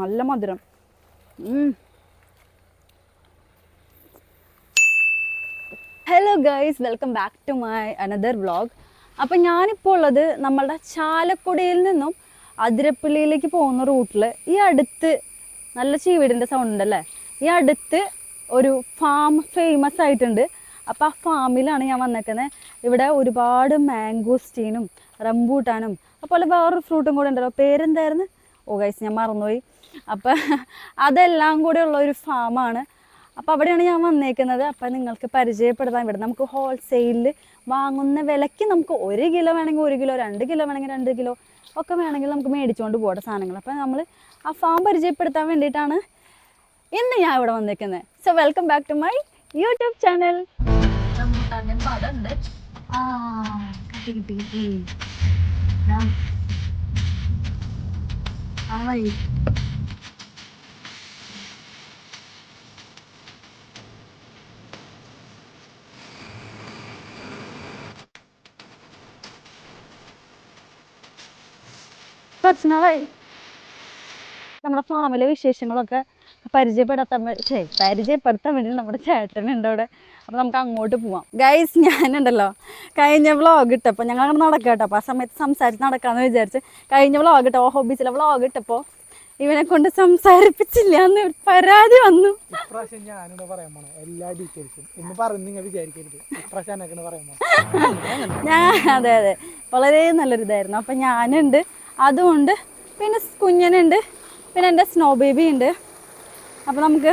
നല്ല മധുരം. Hello guys welcome back to my another vlog അപ്പം ഞാനിപ്പോൾ ഉള്ളത് നമ്മളുടെ ചാലക്കുടിയിൽ നിന്നും അതിരപ്പള്ളിയിലേക്ക് പോകുന്ന റൂട്ടിൽ ഈ അടുത്ത് നല്ല ചീവീടിന്റെ സൗണ്ട് ഉണ്ടല്ലേ? ഈ അടുത്ത് ഒരു ഫാം ഫേമസ് ആയിട്ടുണ്ട്. അപ്പോൾ ആ ഫാമിലാണ് ഞാൻ വന്നേക്കുന്നത് ഇവിടെ ഒരുപാട് മാംഗോസ്റ്റീനും റംബൂട്ടാനും അതുപോലെ വേറൊരു ഫ്രൂട്ടും കൂടെ ഉണ്ടല്ലോ. പേരെന്തായിരുന്നു? ഓ ഗൈസ് ഞാൻ മറന്നുപോയി. അപ്പം അതെല്ലാം കൂടെ ഉള്ള ഒരു ഫാമാണ്. അപ്പോൾ അവിടെയാണ് ഞാൻ വന്നേക്കുന്നത്. അപ്പം നിങ്ങൾക്ക് പരിചയപ്പെടുത്താൻ ഇവിടെ നമുക്ക് ഹോൾസെയിലിൽ വാങ്ങുന്ന വിലയ്ക്ക് നമുക്ക് ഒരു കിലോ വേണമെങ്കിൽ ഒരു കിലോ രണ്ട് കിലോ വേണമെങ്കിൽ രണ്ട് കിലോ ഒക്കെ വേണമെങ്കിൽ നമുക്ക് മേടിച്ചുകൊണ്ട് പോകട്ടെ സാധനങ്ങൾ. അപ്പം നമ്മൾ ആ ഫാം പരിചയപ്പെടുത്താൻ വേണ്ടിയിട്ടാണ് ഇന്ന് ഞാൻ ഇവിടെ വന്നേക്കുന്നത്. So welcome back to my YouTube channel ആ കുറച്ച് നാളായി നമ്മുടെ ഫാമിലെ വിശേഷങ്ങളൊക്കെ പരിചയപ്പെടുത്താൻ ശരി പരിചയപ്പെടുത്താൻ വേണ്ടി നമ്മുടെ ചേട്ടനുണ്ട് അവിടെ അപ്പോൾ നമുക്ക് അങ്ങോട്ട് പോവാം. ഗൈസ് ഞാനുണ്ടല്ലോ. കഴിഞ്ഞ വ്ളോഗ് ഇട്ടപ്പോൾ ഞങ്ങൾ അങ്ങനെ നടക്കുക കേട്ടോ അപ്പോൾ ആ സമയത്ത് സംസാരിച്ച് നടക്കാമെന്ന് വിചാരിച്ച് കഴിഞ്ഞ വ്ളോഗ് ഇട്ടോ ഹോബീസിലെ വ്ളോഗ് ഇട്ടപ്പോൾ ഇവനെ കൊണ്ട് സംസാരിപ്പിച്ചില്ല എന്ന് പരാതി വന്നു. ഇപ്രാവശ്യം ഞാനിവിടെ പറയാൻ പോണേ എല്ലാ ഡീറ്റെയിൽസും പറഞ്ഞ് നിങ്ങൾ വിചാരിക്കരുത്. ഇപ്രാവശ്യം എന്നൊക്കെ പറയാൻ പോണേ. ഞാൻ അതെ അതെ. വളരെ നല്ലൊരു ഇതായിരുന്നു അപ്പം ഞാനുണ്ട്. അതുമുണ്ട് പിന്നെ കുഞ്ഞനുണ്ട് പിന്നെ എന്റെ സ്നോ ബേബി ഉണ്ട്. അപ്പോൾ നമുക്ക്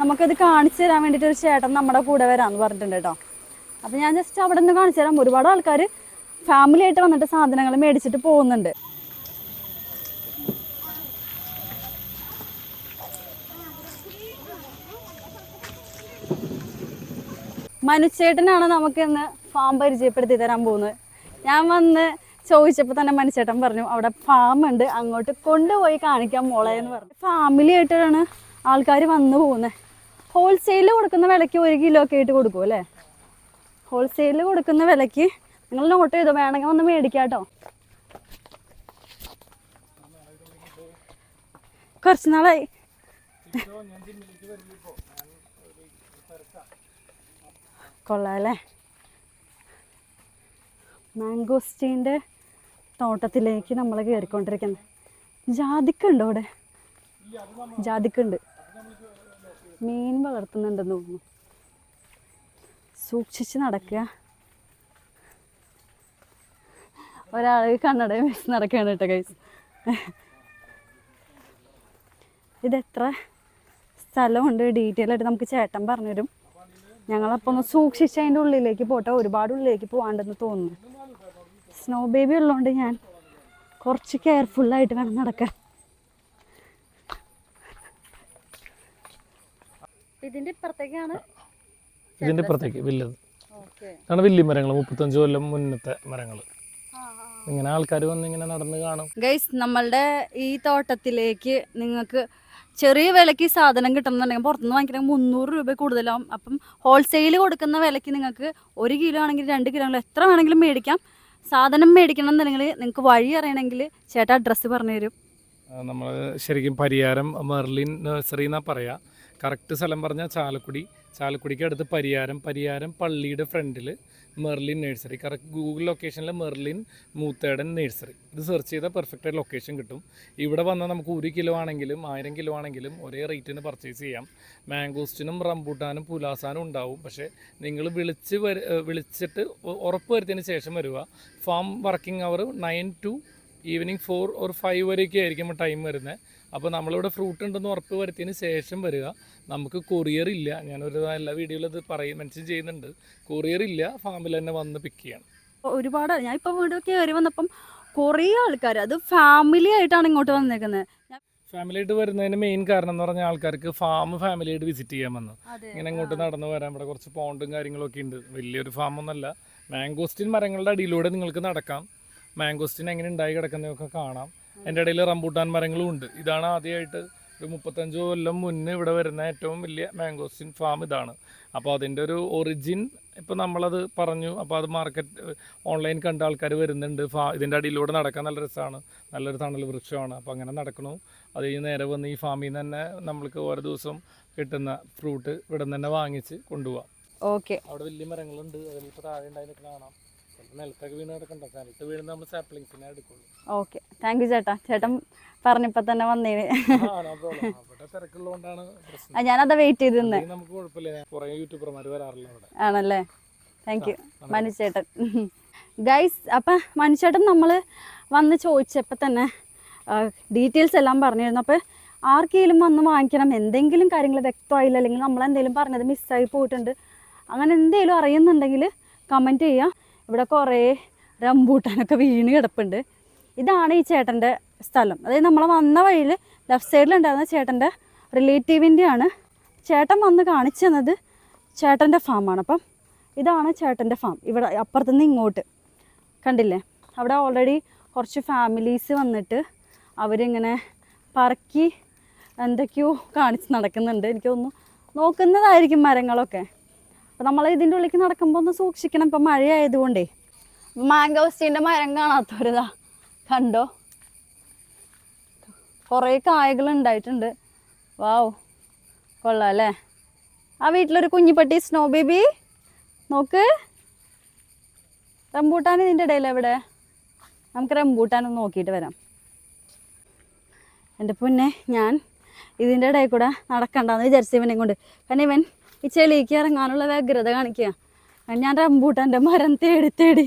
നമുക്കത് കാണിച്ചു തരാൻ വേണ്ടിയിട്ട് ഒരു ചേട്ടൻ നമ്മുടെ കൂടെ വരാമെന്ന് പറഞ്ഞിട്ടുണ്ട് കേട്ടോ. അപ്പോൾ ഞാൻ ജസ്റ്റ് അവിടെ നിന്ന് കാണിച്ചു തരാം. ഒരുപാട് ആൾക്കാർ ഫാമിലി ആയിട്ട് വന്നിട്ട് സാധനങ്ങൾ മേടിച്ചിട്ട് പോകുന്നുണ്ട്. മനുച്ചേട്ടനാണ് നമുക്കിന്ന് ഫാം പരിചയപ്പെടുത്തി തരാൻ പോകുന്നത്. ഞാൻ വന്ന് ചോദിച്ചപ്പോൾ തന്നെ മനുച്ചേട്ടൻ പറഞ്ഞു അവിടെ ഫാം ഉണ്ട് അങ്ങോട്ട് കൊണ്ടുപോയി കാണിക്കാൻ മോളെ എന്ന് പറഞ്ഞു. ഫാമിലി ആയിട്ടാണ് ആൾക്കാർ വന്നു പോകുന്നത് ഹോൾസെയിൽ കൊടുക്കുന്ന വിലയ്ക്ക് ഒരു കിലോ ഒക്കെ ആയിട്ട് കൊടുക്കും അല്ലേ? ഹോൾസെയിൽ കൊടുക്കുന്ന വിലയ്ക്ക് നിങ്ങൾ നോട്ട് ചെയ്തോ? വേണമെങ്കിൽ വന്ന് മേടിക്കാട്ടോ കുറച്ച് നാളായി. കൊള്ളാം അല്ലേ? മാംഗോസ്റ്റീന്റെ തോട്ടത്തിലേക്ക് നമ്മൾ കയറിക്കൊണ്ടിരിക്കുന്നത് ജാതിക്കുണ്ടോ അവിടെ? ജാതിക്കുണ്ട്. മീൻ വളർത്തുന്നുണ്ടെന്ന് തോന്നുന്നു. സൂക്ഷിച്ച് നടക്കുക. ഒരാൾ കണ്ണട വെച്ച് നടക്കുകയാണ് കേട്ടോ കൈസ് ഇതെത്ര സ്ഥലമുണ്ട്? ഡീറ്റെയിൽ ആയിട്ട് നമുക്ക് ചേട്ടൻ പറഞ്ഞുതരും. ഞങ്ങളപ്പോൾ ഒന്ന് സൂക്ഷിച്ച് അതിന്റെ ഉള്ളിലേക്ക് പോട്ടെ. ഒരുപാട് ഉള്ളിലേക്ക് പോകാണ്ടെന്ന് തോന്നുന്നു. സ്നോ ബേബി ഉള്ളതുകൊണ്ട് ഞാൻ കുറച്ച് കെയർഫുള്ളായിട്ട് വേണം നടക്കാൻ. ഇതിന്റെ ഇപ്പുറത്തേക്കാണ് ഇതിന്റെ ഇപ്പുറത്തേക്ക് വലുത് ഓക്കെ. ഇതാണ് വലിയ മരങ്ങൾ മുപ്പത്തഞ്ച് കൊല്ലം മുന്നത്തെ മരങ്ങൾ ഇങ്ങനെ ആൾക്കാർ വന്ന് ഇങ്ങനെ നടന്ന് കാണും. ഗൈസ് നമ്മളുടെ ഈ തോട്ടത്തിലേക്ക് നിങ്ങൾക്ക് ചെറിയ വിലയ്ക്ക് സാധനം കിട്ടണമെന്നുണ്ടെങ്കിൽ പുറത്തുനിന്ന് വാങ്ങിക്കണമെങ്കിൽ മുന്നൂറ് രൂപ കൂടുതലാവും. അപ്പം ഹോൾസെയിൽ കൊടുക്കുന്ന വിലയ്ക്ക് നിങ്ങൾക്ക് ഒരു കിലോ ആണെങ്കിൽ രണ്ട് കിലോ ആണെങ്കിലും എത്ര വേണമെങ്കിലും മേടിക്കാം. സാധനം മേടിക്കണം എന്നുണ്ടെങ്കിൽ നിങ്ങൾക്ക് വഴി അറിയണമെങ്കിൽ ചേട്ടാ അഡ്രസ്സ് പറഞ്ഞു തരും നമ്മൾ ശരിക്കും പരിയാരം മെർലിൻ നഴ്സറി എന്നാ പറയാ. കറക്റ്റ് സ്ഥലം പറഞ്ഞാൽ ചാലക്കുടി. ചാലക്കുടിക്ക് അടുത്ത് പരിയാരം. പരിയാരം പള്ളിയുടെ ഫ്രണ്ടിൽ മെർലിൻ നഴ്സറി. കറക്റ്റ് ഗൂഗിൾ ലൊക്കേഷനിൽ മെർലിൻ മൂത്തേടൻ നഴ്സറി. ഇത് സെർച്ച് ചെയ്താൽ പെർഫെക്റ്റ് ലൊക്കേഷൻ കിട്ടും. ഇവിടെ വന്നാൽ നമുക്ക് ഒരു കിലോ ആണെങ്കിലും ആയിരം കിലോ ആണെങ്കിലും ഒരേ റേറ്റിന് പർച്ചേസ് ചെയ്യാം. മാംഗോസ്റ്റിനും റംബൂട്ടാനും പുലാസാനും ഉണ്ടാവും. പക്ഷേ നിങ്ങൾ വിളിച്ച് വിളിച്ചിട്ട് ഉറപ്പ് വരുത്തിയതിന് ശേഷം വരിക. Farm working hour nine to evening four or five വരെയൊക്കെ ആയിരിക്കും ടൈം വരുന്നത് അപ്പോൾ നമ്മളിവിടെ ഫ്രൂട്ട് ഉണ്ടെന്ന് ഉറപ്പ് വരുത്തിയതിന് ശേഷം വരിക. നമുക്ക് കൊറിയർ ഇല്ല. ഞാനൊരു എല്ലാ വീഡിയോയിലും ഇത് പറയും മെൻഷൻ ചെയ്യുന്നുണ്ട്. കൊറിയർ ഇല്ല ഫാമിൽ തന്നെ വന്ന് പിക്ക് ചെയ്യണം. ഒരുപാട്. ഞാൻ ഇപ്പം വീടൊക്കെ കയറി വന്നപ്പം കുറേ ആൾക്കാർ അത് ഫാമിലി ആയിട്ടാണ് ഇങ്ങോട്ട് വന്നേക്കുന്നത് ഫാമിലി ആയിട്ട് വരുന്നതിന് മെയിൻ കാരണം എന്ന് പറഞ്ഞാൽ ആൾക്കാർക്ക് ഫാം ഫാമിലി ആയിട്ട് വിസിറ്റ് ചെയ്യാൻ വന്നു. ഇങ്ങനെ ഇങ്ങോട്ട് നടന്നു വരാൻ ഇവിടെ കുറച്ച് പോണ്ടും കാര്യങ്ങളൊക്കെ ഉണ്ട്. വലിയൊരു ഫാം ഒന്നല്ല മാംഗോസ്റ്റിൻ മരങ്ങളുടെ അടിയിലൂടെ നിങ്ങൾക്ക് നടക്കാം. മാംഗോസ്റ്റിൻ എങ്ങനെ ഉണ്ടായി കിടക്കുന്നതൊക്കെ കാണാം. എന്റെ ഇടയിൽ റംബൂട്ടാൻ മരങ്ങളും ഉണ്ട്. ഇതാണ് ആദ്യമായിട്ട് ഒരു മുപ്പത്തഞ്ച് കൊല്ലം മുന്നേ ഇവിടെ വരുന്ന ഏറ്റവും വലിയ മാംഗോസിൻ ഫാം ഇതാണ്. അപ്പോൾ അതിന്റെ ഒരു ഒറിജിൻ ഇപ്പോൾ നമ്മളത് പറഞ്ഞു. അപ്പോൾ അത് മാർക്കറ്റ് ഓൺലൈൻ കണ്ട ആൾക്കാർ വരുന്നുണ്ട്. ഫാ ഇതിന്റെ അടിയിലൂടെ നടക്കാൻ നല്ല രസമാണ് നല്ലൊരു തണൽ വൃക്ഷമാണ്. അപ്പോൾ അങ്ങനെ നടക്കണു. അത് കഴിഞ്ഞ് നേരെ വന്ന് ഈ ഫാമിൽ നിന്ന് തന്നെ നമ്മൾക്ക് ഓരോ ദിവസം കിട്ടുന്ന ഫ്രൂട്ട് ഇവിടെ നിന്ന് തന്നെ വാങ്ങിച്ച് കൊണ്ടുപോകാം ഓക്കെ അവിടെ വലിയ മരങ്ങളുണ്ട്. അതിലിപ്പോൾ താഴെ ഉണ്ടായി കാണാം. ചിലപ്പോൾ നിലത്തൊക്കെ വീണ് കിടക്കണ്ട. നിലത്ത് വീഴുന്ന നമ്മൾ സാപ്ലിങ്സിനെ എടുക്കുള്ളൂ. ഓക്കെ. താങ്ക് യു ചേട്ടാ. ചേട്ടൻ പറഞ്ഞപ്പോൾ തന്നെ വന്നേന്. അവിടെ തിരക്കുള്ളതുകൊണ്ടാണ് പ്രശ്നം. ഞാനതാ വെയിറ്റ് ചെയ്ത് നിന്ന്. നമുക്ക് കുഴപ്പമില്ല. കുറേ യൂട്യൂബർമാർ വരാറില്ല അവിടെ ആണല്ലേ? താങ്ക് യു മനുചേട്ടൻ ഗൈസ് അപ്പം മനുചേട്ടൻ നമ്മൾ വന്ന് ചോദിച്ചപ്പോൾ തന്നെ ഡീറ്റെയിൽസ് എല്ലാം പറഞ്ഞിരുന്നു. അപ്പോൾ ആർക്കെങ്കിലും വന്ന് വാങ്ങിക്കണം. എന്തെങ്കിലും കാര്യങ്ങൾ വ്യക്തമായില്ല. അല്ലെങ്കിൽ നമ്മൾ എന്തെങ്കിലും പറഞ്ഞത് മിസ്സായി പോയിട്ടുണ്ട്. അങ്ങനെ എന്തെങ്കിലും അറിയുന്നുണ്ടെങ്കിൽ കമന്റ് ചെയ്യുക ഇവിടെ കുറേ റംബൂട്ടാനൊക്കെ വീണ് കിടപ്പുണ്ട്. ഇതാണ് ഈ ചേട്ടന്റെ സ്ഥലം. അതായത് നമ്മൾ വന്ന വഴിയിൽ ലെഫ്റ്റ് സൈഡിലുണ്ടായിരുന്ന ചേട്ടന്റെ റിലേറ്റീവിന്റെയാണ് ചേട്ടൻ വന്ന് കാണിച്ചു തന്നത് ചേട്ടന്റെ ഫാമാണ് അപ്പം ഇതാണ് ചേട്ടന്റെ ഫാം ഇവിടെ അപ്പുറത്തുനിന്ന് ഇങ്ങോട്ട്. കണ്ടില്ലേ? അവിടെ ഓൾറെഡി കുറച്ച് ഫാമിലീസ് വന്നിട്ട് അവരിങ്ങനെ പറക്കി എന്തൊക്കെയോ കാണിച്ച് നടക്കുന്നുണ്ട്. എനിക്ക് തോന്നുന്നു നോക്കുന്നതായിരിക്കും മരങ്ങളൊക്കെ. അപ്പം നമ്മൾ ഇതിന്റെ ഉള്ളിലേക്ക് നടക്കുമ്പോൾ ഒന്ന് സൂക്ഷിക്കണം. ഇപ്പം മഴയായതുകൊണ്ടേ. മാംഗോസ്റ്റീന്റെ മരം കാണാത്തവരുതാ. കണ്ടോ? കുറേ കായകൾ ഉണ്ടായിട്ടുണ്ട്. വാവ്. കൊള്ളാം അല്ലേ? ആ വീട്ടിലൊരു കുഞ്ഞിപ്പട്ടി സ്നോ ബേബി. നോക്ക്. റംബൂട്ടാൻ ഇതിന്റെ ഇടയിൽ എവിടെ? നമുക്ക് റംബൂട്ടാൻ ഒന്ന് നോക്കിയിട്ട് വരാം. എന്റെ പൊന്നെ ഞാൻ ഇതിന്റെ ഇടയിൽ കൂടെ നടക്കണ്ടെന്ന് വിചാരിച്ചു ഇവനെ കൊണ്ട്. കാരണം ഇവൻ ഈ ചെളിക്ക് ഇറങ്ങാനുള്ള വ്യഗ്രത കാണിക്കുക. ഞാൻ റംബൂട്ടാന്റെ മരം തേടി തേടി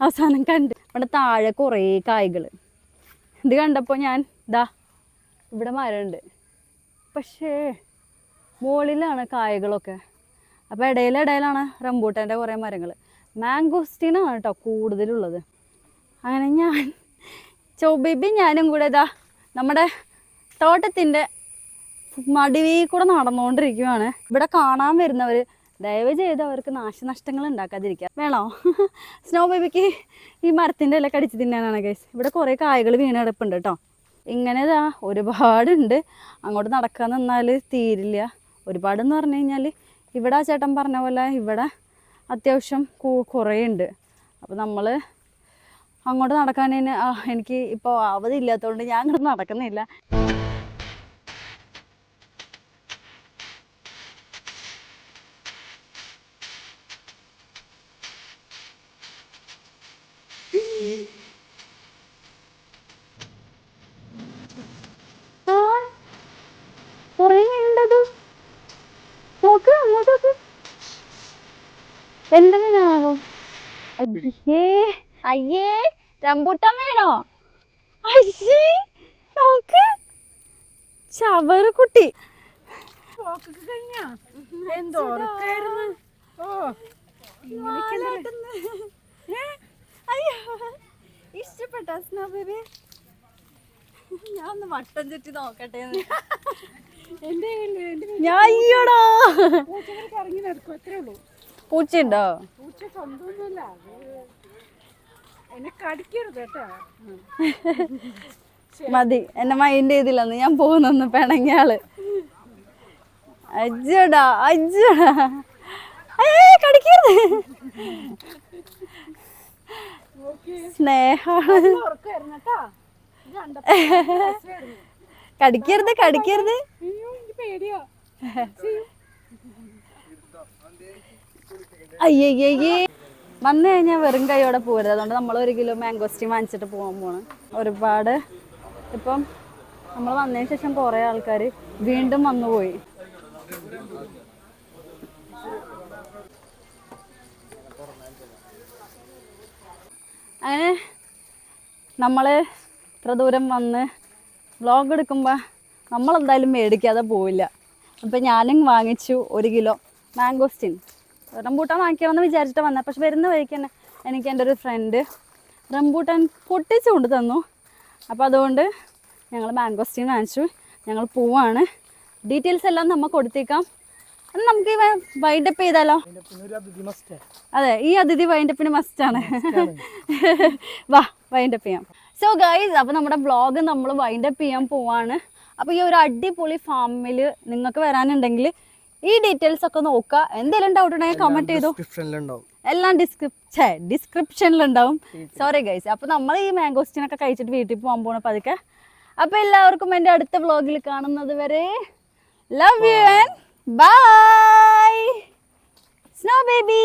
അവസാനം കണ്ട്. ഇവിടെ താഴെ കുറേ കായ്കൾ. ഇത് കണ്ടപ്പോൾ ഞാൻ ദാ ഇവിടെ മരമുണ്ട്. പക്ഷേ മുകളിലാണ് കായകളൊക്കെ. അപ്പോൾ ഇടയിലിടയിലാണ് റംബൂട്ടാന്റെ കുറേ മരങ്ങൾ. മാംഗോസ്റ്റീനാണ് കേട്ടോ കൂടുതലുള്ളത്. അങ്ങനെ ഞാൻ ചൊബിബി ഞാനും കൂടെ ഇതാ നമ്മുടെ തോട്ടത്തിന്റെ മടിവീ കൂടെ നടന്നുകൊണ്ടിരിക്കുവാണ്. ഇവിടെ കാണാൻ വരുന്നവർ ദയവ് ചെയ്ത് അവർക്ക് നാശനഷ്ടങ്ങൾ ഉണ്ടാക്കാതിരിക്കുക. വേണോ? സ്നോ ബേബിക്ക് ഈ മരത്തിന്റെ ഇല കടിച്ച് തിന്നാനാണ് ഗൈസ് ഇവിടെ കുറേ കായകൾ വീണ് കിടപ്പുണ്ട് കേട്ടോ. ഇങ്ങനെ ഇതാ ഒരുപാടുണ്ട്. അങ്ങോട്ട് നടക്കാൻ നിന്നാൽ തീരില്ല. ഒരുപാടെന്ന് പറഞ്ഞു കഴിഞ്ഞാൽ ഇവിടെ ആ ചേട്ടൻ പറഞ്ഞ പോലെ ഇവിടെ അത്യാവശ്യം കുറേ ഉണ്ട് അപ്പോൾ നമ്മൾ അങ്ങോട്ട് നടക്കാൻ എനിക്ക് ഇപ്പോൾ അവധി ഇല്ലാത്തതുകൊണ്ട് ഞാൻ അങ്ങോട്ട് നടക്കുന്നില്ല കുറേ ഉണ്ടത് നോക്ക് അങ്ങോട്ടൊക്കെ എന്തെങ്കിലും അയ്യേ. അയ്യേ റംബൂട്ടാൻ വേണോ? അയ്യേ നോക്ക്. ചവറ് കുട്ടി. ഇഷ്ടപ്പെട്ട സ്നോ ബേബി ഞാൻ ഒന്ന് വട്ടം ചുറ്റി നോക്കട്ടെ. ഞാൻ അയ്യോടാ. ഇറങ്ങി നടക്കും അത്രേ ഉള്ളൂ. പൂച്ചയുണ്ടോ? പൂച്ച സ്വന്തമൊന്നുമില്ല എന്നെ കടിക്കരുത് കേട്ടോ. മതി. എന്നെ മൈൻഡ് ചെയ്തില്ലെന്ന് ഞാൻ പോകുന്നു പിണങ്ങിയാൾ. അജ്ജടാ അജ്ജടാ. കടിക്കരുത്. സ്നേഹമാണ് കടിക്കരുത് കടിക്കരുത്. പേടിയാ. അയ്യയ്യേ വന്നു കഴിഞ്ഞാൽ വെറും കൈയോടെ പോരുത്. അതുകൊണ്ട് നമ്മൾ ഒരു കിലോ മാംഗോസ്റ്റി വാങ്ങിച്ചിട്ട് പോകാൻ പോണ്. ഒരുപാട് ഇപ്പം നമ്മൾ വന്നതിന് ശേഷം കുറേ ആൾക്കാർ വീണ്ടും വന്നു പോയി അങ്ങനെ നമ്മൾ ഇത്ര ദൂരം വന്ന് വ്ളോഗ് എടുക്കുമ്പോൾ നമ്മളെന്തായാലും മേടിക്കാതെ പോവില്ല. അപ്പോൾ ഞാനും വാങ്ങിച്ചു ഒരു കിലോ മാംഗോസ്റ്റിൻ റംബൂട്ടാൻ വാങ്ങിക്കണമെന്ന് വിചാരിച്ചിട്ട് വന്നത് പക്ഷെ വരുന്ന വഴിക്ക് തന്നെ എനിക്ക് എന്റെ ഒരു ഫ്രണ്ട് റംബൂട്ടാൻ പൊട്ടിച്ച് കൊണ്ട് തന്നു. അപ്പോൾ അതുകൊണ്ട് ഞങ്ങൾ മാംഗോസ്റ്റീൻ വാങ്ങിച്ചു. ഞങ്ങൾ പോവാണ്. ഡീറ്റെയിൽസ് എല്ലാം നമ്മൾ കൊടുത്തേക്കാം. നമുക്ക് വൈൻഡ് വൈൻഡപ്പ് ചെയ്താലോ? അതെ ഈ അതിഥി വൈൻഡപ്പിന് മസ്റ്റാണ് വാ വൈൻഡപ്പ് ചെയ്യാം. സോ ഗൈസ് അപ്പോൾ നമ്മുടെ വ്ളോഗ് നമ്മൾ വൈൻഡപ്പ് ചെയ്യാൻ പോവാണ്. അപ്പോൾ ഈ ഒരു അടിപൊളി ഫാമിൽ നിങ്ങൾക്ക് വരാനുണ്ടെങ്കിൽ ഈ ഡീറ്റെയിൽസ് ഒക്കെ നോക്കുക. എന്തെങ്കിലും ഡൗട്ട് ഉണ്ടെങ്കിൽ കമന്റ് ചെയ്തു. എല്ലാം ഡിസ്ക്രിപ്ഷൻ ഡിസ്ക്രിപ്ഷനിലുണ്ടാവും സോറി ഗൈസ് അപ്പൊ നമ്മൾ ഈ മാംഗോസ്റ്റിനൊക്കെ കഴിച്ചിട്ട് വീട്ടിൽ പോകാൻ പോണ പതുക്കെ. അപ്പൊ എല്ലാവർക്കും എന്റെ അടുത്ത വ്ളോഗിൽ കാണുന്നത് വരെ love you and bye snow baby